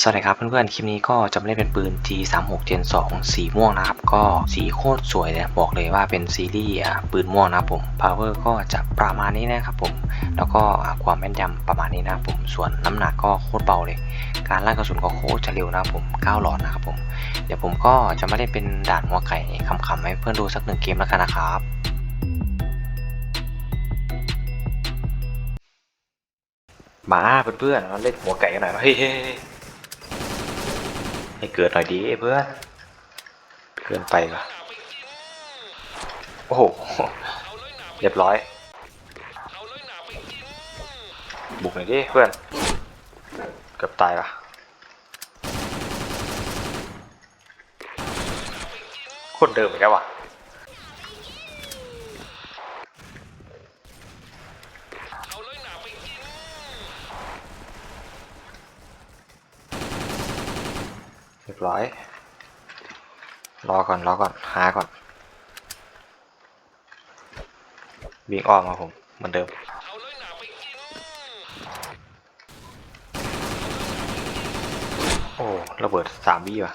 สวัสดีครับเพื่อนๆ คลิปนี้ก็จะไม่ได้เป็นปืน G36 Gen 2 สีม่วงนะครับ ก็สีโคตรสวยเลย บอกเลยว่าเป็นซีรีส์ปืนม่วงนะครับผม power ก็จะประมาณนี้นะครับผม แล้วก็ความแม่นยำประมาณนี้นะครับผม ส่วนน้ำหนักก็โคตรเบาเลย การลั่นกระสุนก็โคตรจะเร็วนะครับผม 9 หลอดนะครับผม เดี๋ยวผมก็จะไม่ได้เป็นด่านหัวไก่คำๆให้เพื่อนดูสักหนึ่งเกมแล้วกันนะครับมาเพื่อนๆมาเล่นหัวไก่กันหน่อยเฮ้ย ให้เกิดหน่อยดีเพื่อนเกินไปวะโอ้โหเรียบร้อยบุกหน่อยดิเพื่อนเกือบตายวะคนเดิมอีกแล้ววะ เรียบร้อย รอก่อนรอก่อนหาก่อนวิ่งอ้อมมาผมเหมือนเดิมโอ้ระเบิดสามวิว่ะ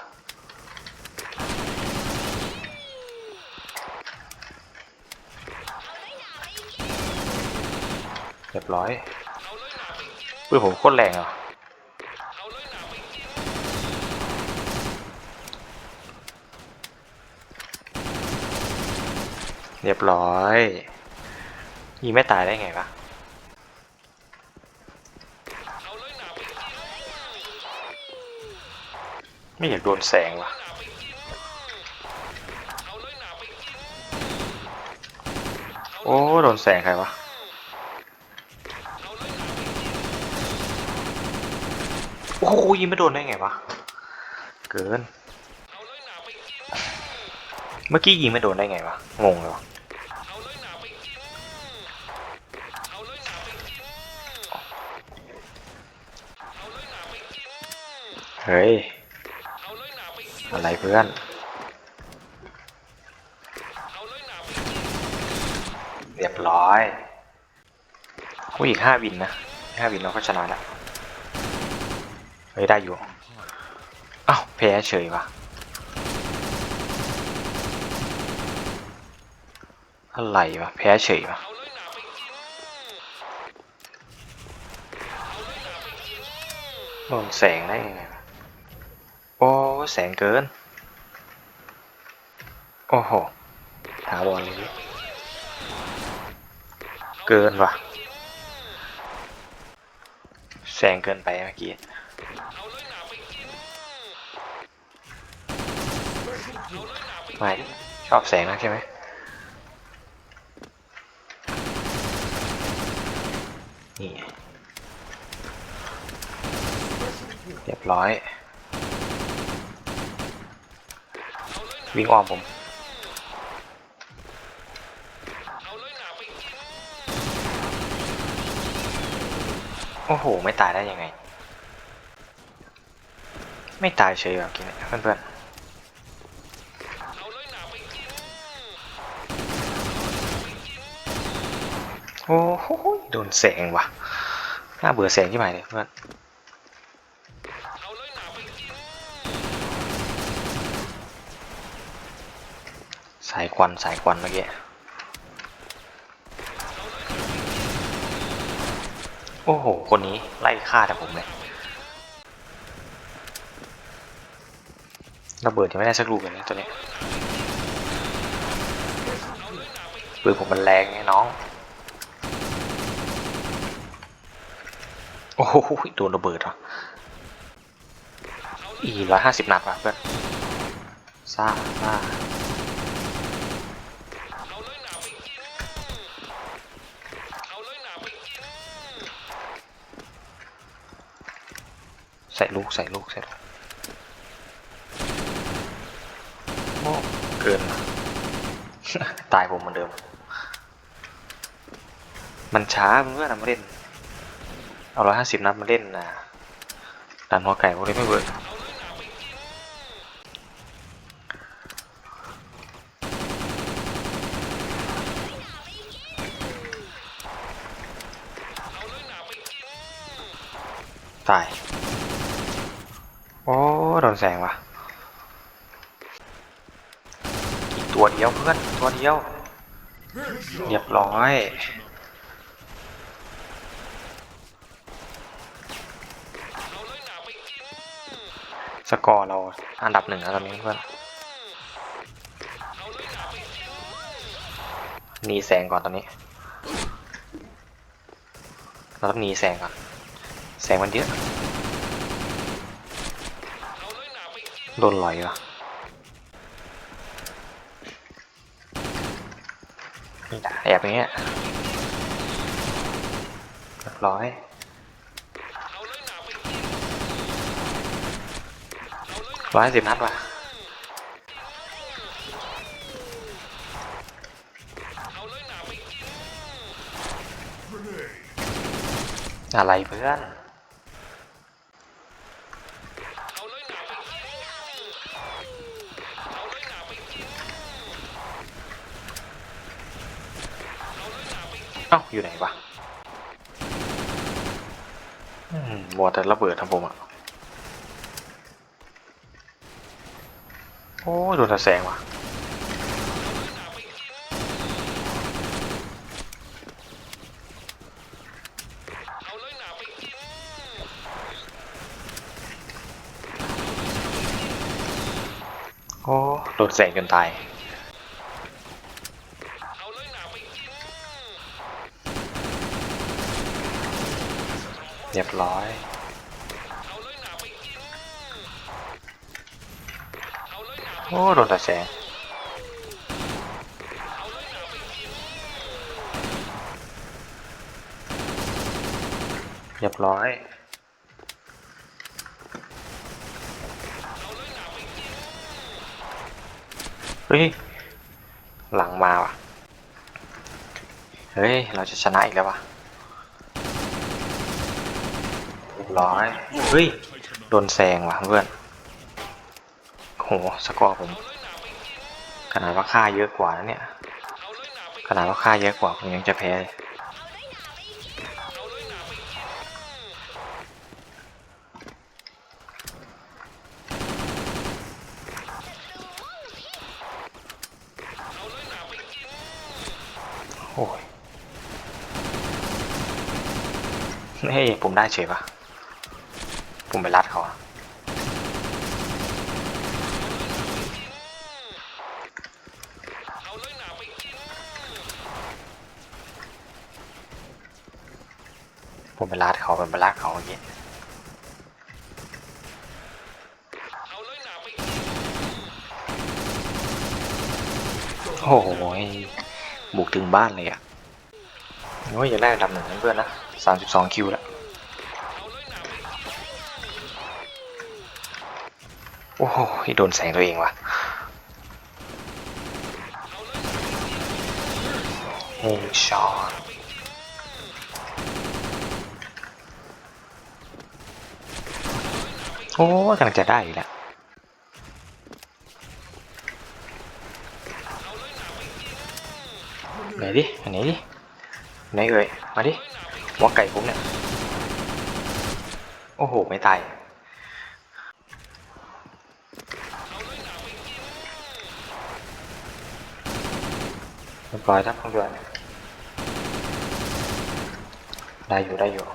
เรียบร้อยปืนผมโคตรแรงอะ เรียบร้อยยิงไม่ตายได้ไงวะไม่อยากโดนแสงว่ะโอ้โดนแสงใครวะโอ้ยิงไม่โดนได้ไงวะ เกิน เมื่อกี้ยิงไม่โดนได้ไงวะ งงเลยวะ เฮ้ย อะไรเพื่อน เรียบร้อยอุ้ยอีกห้าวินนะห้าวินเราก็ชนะแล้วเฮ้ยได้อยู่ อ้าวแพ้เฉยวะอะไรวะแพ้เฉยวะโดนแสงได้ยังไง โอ้แสงเกิน โอ้โหถาวรเลยเกินว่ะ แสงเกินไปเมื่อกี้ไม่ชอบแสงนะใช่ไหมนี่เรียบร้อย วิ่งอ้อมผมโอ้โห ไม่ตายได้ยังไง ไม่ตายเฉยเหรอกินเพื่อนๆโอ้โหโดนแสงว่ะ น่าเบื่อแสงที่ไหนเลยเพื่อน สายควันสายควันเมื่อกี้โอ้โห คนนี้ไล่ฆ่าแต่ผมเลยระเบิดยังไม่ได้สักลูกเลยนะตัวนี้ปืนผมมันแรงไงน้อง โอ้โหโดนระเบิดเหรออีร้อยห้าสิบนัดว่ะเพื่อนซ่าซ่า ส่ลูกใส่ลูกใส่ลูกโอ้เกินว่ะตายผมเหมือนเดิม มันช้าเพื่อนๆนะมาเล่น เอาร้อยห้าสิบนัดมาเล่นนะดันหัวไก่พวกนี้ไม่เวิร์กตายโอ้ โดนแสงวะอีกตัวเดียวเพื่อนตัวเดียว เรียบร้อยสกอร์เราอันดับหนึ่งแล้วตอนนี้เพื่อนหนีแสงก่อนตอนนี้ เราต้องหนีแสงก่อน แสงมันเยอะ โดนลอยว่ะนี่นะแอบอย่างเงี้ยเรียบร้อยร้อยสิบนัดว่ะอะไรเพื่อน เอ้าอยู่ไหนวะมัวแต่ระเบิดทำผมอะ โอ้โดนตะแสงว่ะโอ้โดนแสงจนตาย เรียบร้อยโอ้โดนแต่แสงเรียบร้อยเฮ้ยหลังมาว่ะ เฮ้ย เราจะชนะอีกแล้วว่ะ เร้อยเฮ้ย โดนแซงว่ะเพื่อนโหสกอร์ผม ขนาดว่าค่าเยอะกว่านะเนี่ย ขนาดว่าค่าเยอะกว่าผมยังจะแพ้เลยโอ้ยเฮ้ยผมได้เฉยปะ ผมไปรัดเขาอะผมไปรัดเขาผมไปรัดเขาอย่างงี้โอ้โหบุกถึงบ้านเลยอะโอ้ยอยาได้อันดับหนึ่งเพื่อนนะสามสิบสองคิวแล้ว อ้โหโดนแสงตัวเองว่ะเฮงชอตโอ้กำลังจะได้อีกแล้วไหนดิอันไหนดิไหนเอ่ยมาดิหัวไก่ผมเนี่ย โอ้โห ไม่ตาย รียบร้อยครับคุณด่วนได้อยู่ได้อยู่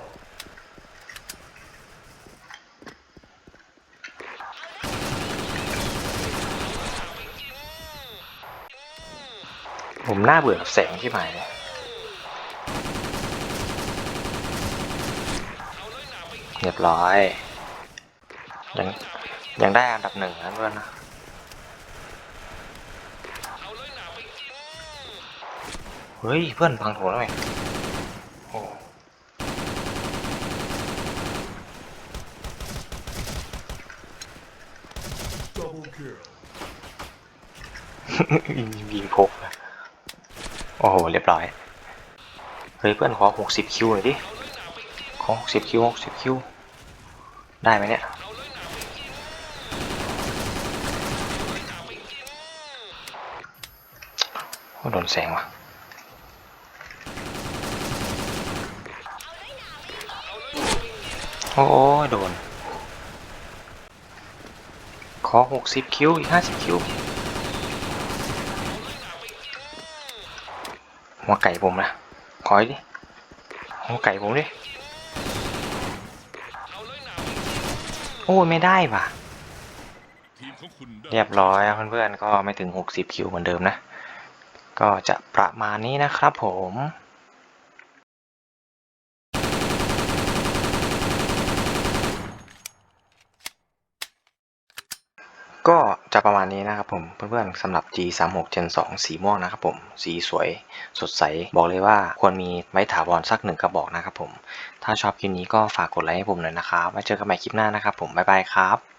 ผมน่าเบื่อกับแสงที่หมายเลยเรียบร้อย ยังยังได้อันดับหนึ่งนะเพื่อนนะ เฮ้ย เพื่อนพังโถแล้วไงโอ้ยิงพกอะโอ้โห เรียบร้อย เฮ้ย เพื่อนขอหกสิบคิวหน่อยดิ ขอหกสิบคิวหกสิบคิว ได้ไหมเนี่ยโอ้โดนแสงว่ะ โอ้ยโดน ขอ 60 คิว อีก 50 คิว หัวไก่ผมนะ ขออีกดิ หัวไก่ผมดิ โอ้ย ไม่ได้ว่ะ เรียบร้อยเพื่อนๆ ก็ไม่ถึง 60 คิวเหมือนเดิมนะ ก็จะประมาณนี้นะครับผม ก็จะประมาณนี้นะครับผมเพื่อนๆสำหรับ G36 Gen 2 สีม่วงนะครับผมสีสวยสดใส บอกเลยว่าควรมีไว้ถาวรสักหนึ่งกระบอกนะครับผม ถ้าชอบคลิปนี้ก็ฝากกดไลค์ให้ผมหน่อยนะครับไว้เจอกันใหม่คลิปหน้านะครับผม บ๊ายบายครับ